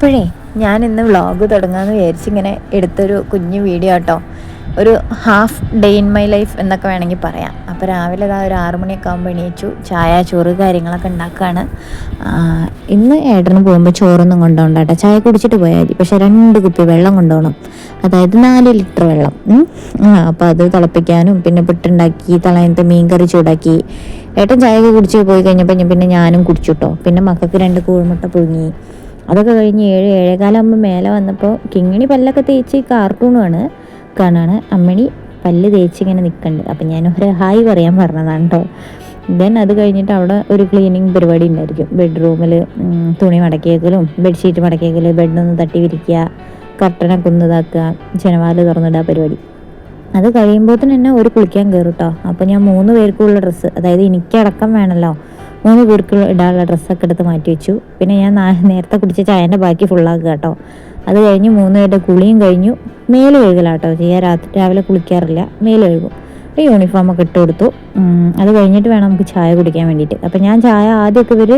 അപ്പോഴേ ഞാൻ ഇന്ന് വ്ളോഗ് തുടങ്ങാമെന്ന് വിചാരിച്ചിങ്ങനെ എടുത്തൊരു കുഞ്ഞു വീഡിയോ കേട്ടോ ഒരു half day in my life എന്നൊക്കെ വേണമെങ്കിൽ പറയാം. അപ്പോൾ രാവിലെ ഇതാ ഒരു ആറു മണിയൊക്കെ ആകുമ്പോൾ എണീച്ചു ചായ ചോറ് കാര്യങ്ങളൊക്കെ ഉണ്ടാക്കുകയാണ് ഇന്ന് ഏട്ടന് പോകുമ്പോൾ ചോറൊന്നും കൊണ്ടുപോകണ്ട കേട്ടോ ചായ കുടിച്ചിട്ട് പോയാൽ മതി. പക്ഷേ രണ്ട് കുപ്പി വെള്ളം കൊണ്ടുപോകണം അതായത് നാല് ലിറ്റർ വെള്ളം. അപ്പോൾ അത് തിളപ്പിക്കാനും പിന്നെ പുട്ടുണ്ടാക്കി തളയത്ത് മീൻ കറി ചൂടാക്കി. ഏട്ടൻ ചായയൊക്കെ കുടിച്ച് പോയി കഴിഞ്ഞപ്പോൾ പിന്നെ ഞാനും കുടിച്ചു കേട്ടോ പിന്നെ മക്കൾക്ക് രണ്ട് കൂഴ്മുട്ട പുഴുങ്ങി. അതൊക്കെ കഴിഞ്ഞ് ഏഴ് ഏഴേകാലാകുമ്പോൾ മേലെ വന്നപ്പോൾ കിങ്ങിണി പല്ലൊക്കെ തേച്ച് കാർട്ടൂണാണ് കാണാണ്. അമ്മണി പല്ല് തേച്ച് ഇങ്ങനെ നിൽക്കുന്നുണ്ട് അപ്പം ഞാൻ ഒരു ഹായ് പറയാൻ പറഞ്ഞതാണ് കേട്ടോ ദെൻ അത് കഴിഞ്ഞിട്ട് അവിടെ ഒരു ക്ലീനിങ് പരിപാടി ഉണ്ടായിരിക്കും ബെഡ്റൂമിൽ തുണി മടക്കിയേക്കലും ബെഡ്ഷീറ്റ് മടക്കിയേക്കൽ ബെഡൊന്ന് തട്ടി വിരിക്കുക കർട്ടനൊക്കെ ഒന്ന് ഇതാക്കുക ജനവാൽ തുറന്നിടുക പരിപാടി. അത് കഴിയുമ്പോൾ തന്നെ ഒരു കുളിക്കാൻ കയറും കേട്ടോ അപ്പോൾ ഞാൻ മൂന്ന് പേർക്കുള്ള ഡ്രസ്സ് അതായത് എനിക്കടക്കം വേണമല്ലോ മൂന്ന് പേർക്ക് ഇടാനുള്ള ഡ്രസ്സൊക്കെ എടുത്ത് മാറ്റി വെച്ചു. പിന്നെ ഞാൻ നേരത്തെ കുടിച്ച ചായന്റെ ബാക്കി ഫുള്ളാക്കുക കേട്ടോ. അത് കഴിഞ്ഞ് മൂന്ന് പേരുടെ കുളിയും കഴിഞ്ഞു. മേൽ കഴുകലാട്ടോ ചെയ്യാൻ രാത്രി രാവിലെ കുളിക്കാറില്ല. മേൽ കഴുകും. അപ്പോൾ യൂണിഫോമൊക്കെ ഇട്ട് കൊടുത്തു. അത് കഴിഞ്ഞിട്ട് വേണം നമുക്ക് ചായ കുടിക്കാൻ വേണ്ടിയിട്ട്. അപ്പോൾ ഞാൻ ചായ ആദ്യമൊക്കെ ഇവർ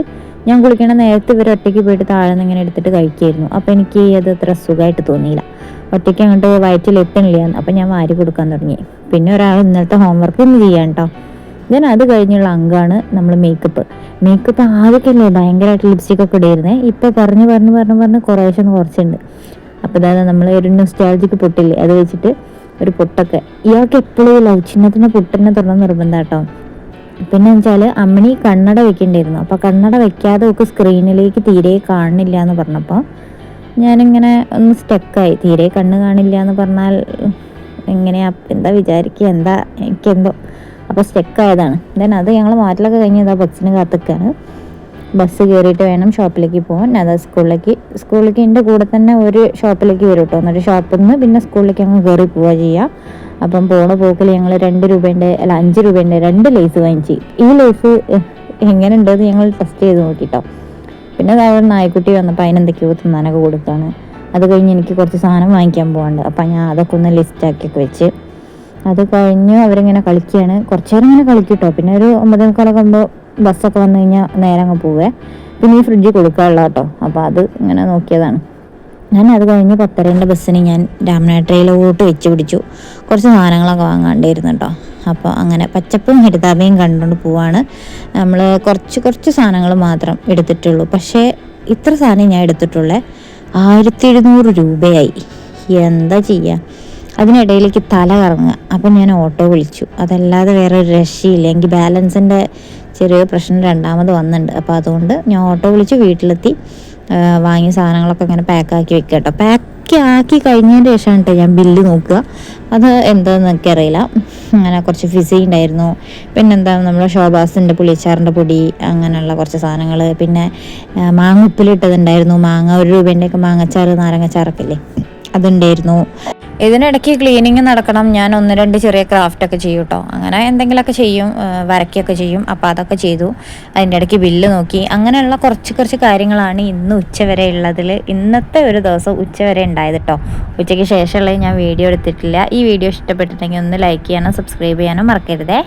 ഞാൻ കുളിക്കണ നേരത്തെ ഇവർ ഒറ്റയ്ക്ക് പോയിട്ട് താഴെ നിന്ന് ഇങ്ങനെ എടുത്തിട്ട് കഴിക്കായിരുന്നു. അപ്പോൾ എനിക്ക് അത് അത്ര സുഖമായിട്ട് തോന്നിയില്ല. ഒറ്റയ്ക്ക് അങ്ങോട്ട് വയറ്റിൽ എത്തണില്ല അപ്പം ഞാൻ വാരി കൊടുക്കാൻ തുടങ്ങി. പിന്നെ ഒരാൾ ഇന്നലത്തെ ഹോംവർക്ക് ഇന്ന് ചെയ്യാൻ കേട്ടോ. ദെൻ അത് കഴിഞ്ഞുള്ള അങ്കാണ് നമ്മൾ മേക്കപ്പ് മേക്കപ്പ് ആദ്യമൊക്കെയല്ലേ ഭയങ്കരമായിട്ട് ലിപ്സ്റ്റിക് ഒക്കെ ഇടയിരുന്നേ ഇപ്പം പറഞ്ഞ് പറഞ്ഞ് പറഞ്ഞ് പറഞ്ഞ് കുറേശ്ശെ ഒന്ന് കുറച്ചുണ്ട്. അപ്പോൾ അതായത് നമ്മൾ ഒരു നൊസ്റ്റാൾജിക്ക് പൊട്ടില്ലേ? അത് വെച്ചിട്ട് ഒരു പൊട്ടൊക്കെ. ഇയാൾക്ക് എപ്പോഴും ലവ് ചിഹ്നത്തിന് പൊട്ടിനെ തുറന്ന് നിർബന്ധം കേട്ടോ പിന്നെ വെച്ചാൽ അമ്മണി കണ്ണട വെക്കേണ്ടിയിരുന്നു. അപ്പോൾ കണ്ണട വെക്കാതെ ഒക്കെ സ്ക്രീനിലേക്ക് തീരെ കാണുന്നില്ല എന്ന് പറഞ്ഞപ്പോൾ ഞാനിങ്ങനെ ഒന്ന് സ്റ്റക്കായി തീരെ കണ്ണ് കാണില്ല എന്ന് പറഞ്ഞാൽ എങ്ങനെയാ? എന്താ വിചാരിക്കുക എന്താ? എനിക്കെന്തോ അപ്പോൾ സ്റ്റക്കായതാണ്. ദെൻ അത് ഞങ്ങൾ മാറ്റലൊക്കെ കഴിഞ്ഞ് ഇതാ ബസ്സിന് കാത്തിക്കാണ്. ബസ് കയറിയിട്ട് വേണം ഷോപ്പിലേക്ക് പോകാൻ അതാ സ്കൂളിലേക്ക് സ്കൂളിലേക്ക് എന്റെ കൂടെ തന്നെ ഒരു ഷോപ്പിലേക്ക് വരും കേട്ടോ എന്നിട്ട് ഷോപ്പിൽ നിന്ന് പിന്നെ സ്കൂളിലേക്ക് അങ്ങ് കയറി പോവുക ചെയ്യുക അപ്പം പോണ പോക്കിൽ ഞങ്ങൾ രണ്ട് രൂപേന്റെ അല്ല അഞ്ച് രൂപേന്റെ രണ്ട് ലേസ് വാങ്ങിച്ചു. ഈ ലേസ് എങ്ങനെ ഉണ്ടെന്ന് ഞങ്ങൾ ടെസ്റ്റ് ചെയ്ത് നോക്കിട്ടോ പിന്നെ അവിടെ നായ്ക്കുട്ടി വന്നപ്പോൾ അതിനെന്തൊക്കെയോ തിന്നാനൊക്കെ കൊടുത്താണ്. അത് കഴിഞ്ഞ് എനിക്ക് കുറച്ച് സാധനം വാങ്ങിക്കാൻ പോകാണ്ട് അപ്പം ഞാൻ അതൊക്കെ ഒന്ന് ലിസ്റ്റാക്കിയൊക്കെ വെച്ച്. അത് കഴിഞ്ഞ് അവരിങ്ങനെ കളിക്കുകയാണ് കുറച്ച് നേരം ഇങ്ങനെ കളിക്കട്ടോ. പിന്നെ ഒരു ഒമ്പതേ മുക്കാലൊക്കെ ആകുമ്പോൾ ബസ്സൊക്കെ വന്നു കഴിഞ്ഞാൽ നേരെ അങ്ങ് പോവേ. പിന്നെ ഈ ഫ്രിഡ്ജ് കൊടുക്കാനുള്ള കേട്ടോ അപ്പോൾ അത് ഇങ്ങനെ നോക്കിയതാണ്. ഞാൻ അത് കഴിഞ്ഞ് പത്തരേന്റെ ബസ്സിന് ഞാൻ രാമനാട്ടയിലോട്ട് വെച്ച് പിടിച്ചു. കുറച്ച് സാധനങ്ങളൊക്കെ വാങ്ങാണ്ടിരുന്നു കേട്ടോ അപ്പോൾ അങ്ങനെ പച്ചപ്പും ഹരിതാപയും കണ്ടുകൊണ്ട് പോവാണ്. നമ്മൾ കുറച്ച് കുറച്ച് സാധനങ്ങൾ മാത്രം എടുത്തിട്ടുള്ളൂ. പക്ഷേ ഇത്ര സാധനം ഞാൻ എടുത്തിട്ടുള്ളേ ആയിരത്തി എഴുന്നൂറ് രൂപയായി. എന്താ ചെയ്യുക അതിനിടയിലേക്ക് തല കറങ്ങുക. അപ്പം ഞാൻ ഓട്ടോ വിളിച്ചു. അതല്ലാതെ വേറെ ഒരു രക്ഷയില്ല. എനിക്ക് ബാലൻസിന്റെ ചെറിയ പ്രശ്നം രണ്ടാമത് വന്നിട്ടുണ്ട്. അപ്പോൾ അതുകൊണ്ട് ഞാൻ ഓട്ടോ വിളിച്ച് വീട്ടിലെത്തി വാങ്ങിയ സാധനങ്ങളൊക്കെ അങ്ങനെ പാക്കാക്കി വെക്കുക കേട്ടോ. പാക്ക് ആക്കി കഴിഞ്ഞതിന്റെ ശേഷമാണ് കേട്ടോ ഞാൻ ബില്ല് നോക്കുക. അത് എന്താണെന്ന് അറിയില്ല അങ്ങനെ കുറച്ച് ഫിസി ഉണ്ടായിരുന്നു. പിന്നെന്താ നമ്മുടെ ഷോബാസിന്റെ പുളിച്ചാറിന്റെ പൊടി അങ്ങനെയുള്ള കുറച്ച് സാധനങ്ങൾ. പിന്നെ മാങ്ങ ഉപ്പിലിട്ടതുണ്ടായിരുന്നു. മാങ്ങ ഒരു രൂപേന്റെയൊക്കെ മാങ്ങച്ചാറ് നാരങ്ങച്ചാറൊക്കെ ഇല്ലേ? അതുണ്ടായിരുന്നു. ഇതിനിടയ്ക്ക് ക്ലീനിങ് നടക്കണം. ഞാൻ ഒന്ന് രണ്ട് ചെറിയ ക്രാഫ്റ്റ് ഒക്കെ ചെയ്യും കേട്ടോ അങ്ങനെ എന്തെങ്കിലുമൊക്കെ ചെയ്യും വരയ്ക്കൊക്കെ ചെയ്യും. അപ്പോൾ അതൊക്കെ ചെയ്തു. അതിന്റെ ഇടയ്ക്ക് ബില്ല് നോക്കി. അങ്ങനെയുള്ള കുറച്ച് കുറച്ച് കാര്യങ്ങളാണ് ഇന്ന് ഉച്ചവരെ ഉള്ളതിൽ ഇന്നത്തെ ഒരു ദിവസം ഉച്ചവരെ ഉണ്ടായത് കേട്ടോ ഉച്ചയ്ക്ക് ശേഷമുള്ളത് ഞാൻ വീഡിയോ എടുത്തിട്ടില്ല. ഈ വീഡിയോ ഇഷ്ടപ്പെട്ടിട്ടുണ്ടെങ്കിൽ ഒന്ന് ലൈക്ക് ചെയ്യാനോ സബ്സ്ക്രൈബ് ചെയ്യാനോ മറക്കരുതേ.